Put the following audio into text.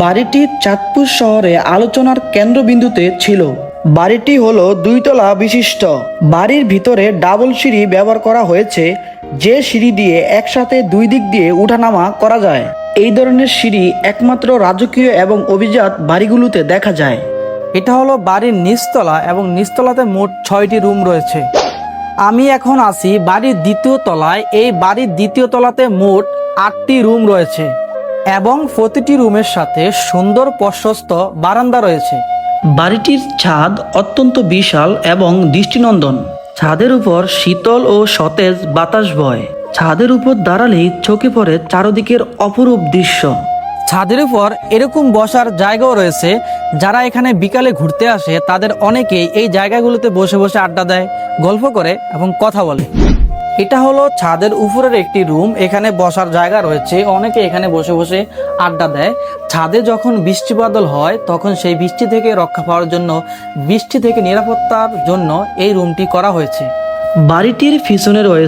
বাড়িটি চাঁদপুর শহরে আলোচনার কেন্দ্রবিন্দুতে ছিল। বাড়িটি হলো দুইতলা বিশিষ্ট। বাড়ির ভিতরে ডাবল সিঁড়ি ব্যবহার করা হয়েছে, যে সিঁড়ি দিয়ে একসাথে দুই দিক দিয়ে উঠানামা করা যায়। এই ধরনের সিঁড়ি একমাত্র রাজকীয় এবং অভিজাত বাড়িগুলোতে দেখা যায়। এটা হলো বাড়ির নিচতলা এবং নিচতলাতে মোট ছয়টি রুম রয়েছে। আমি এখন আছি বাড়ির দ্বিতীয় তলায়। এই বাড়ির দ্বিতীয় তলাতে মোট আটটি রুম রয়েছে। এবং প্রতিটি রুমের সাথে সুন্দর প্রশস্ত বারান্দা রয়েছে। বাড়িটির ছাদ অত্যন্ত বিশাল এবং দৃষ্টিনন্দন। ছাদের উপর শীতল ও সতেজ বাতাস বয়। ছাদের উপর দাঁড়ালেই চোখে পড়ে চারদিকের অপরূপ দৃশ্য। ছাদের উপর এরকম বসার জায়গাও রয়েছে যারা এখানে বিকালে ঘুরতে আসে তাদের অনেকেই এই জায়গাগুলোতে বসে বসে আড্ডা দেয় গল্প করে এবং কথা বলে। এটা হলো ছাদের উপরের একটি রুম, এখানে বসার জায়গা রয়েছে। অনেকে এখানে বসে বসে আড্ডা দেয়। ছাদে যখন বৃষ্টি বাদল হয়, তখন সেই বৃষ্টি থেকে রক্ষা পাওয়ার জন্য, বৃষ্টি থেকে নিরাপত্তার জন্য এই রুমটি করা হয়েছে। বাড়িটির পিছনে রয়েছে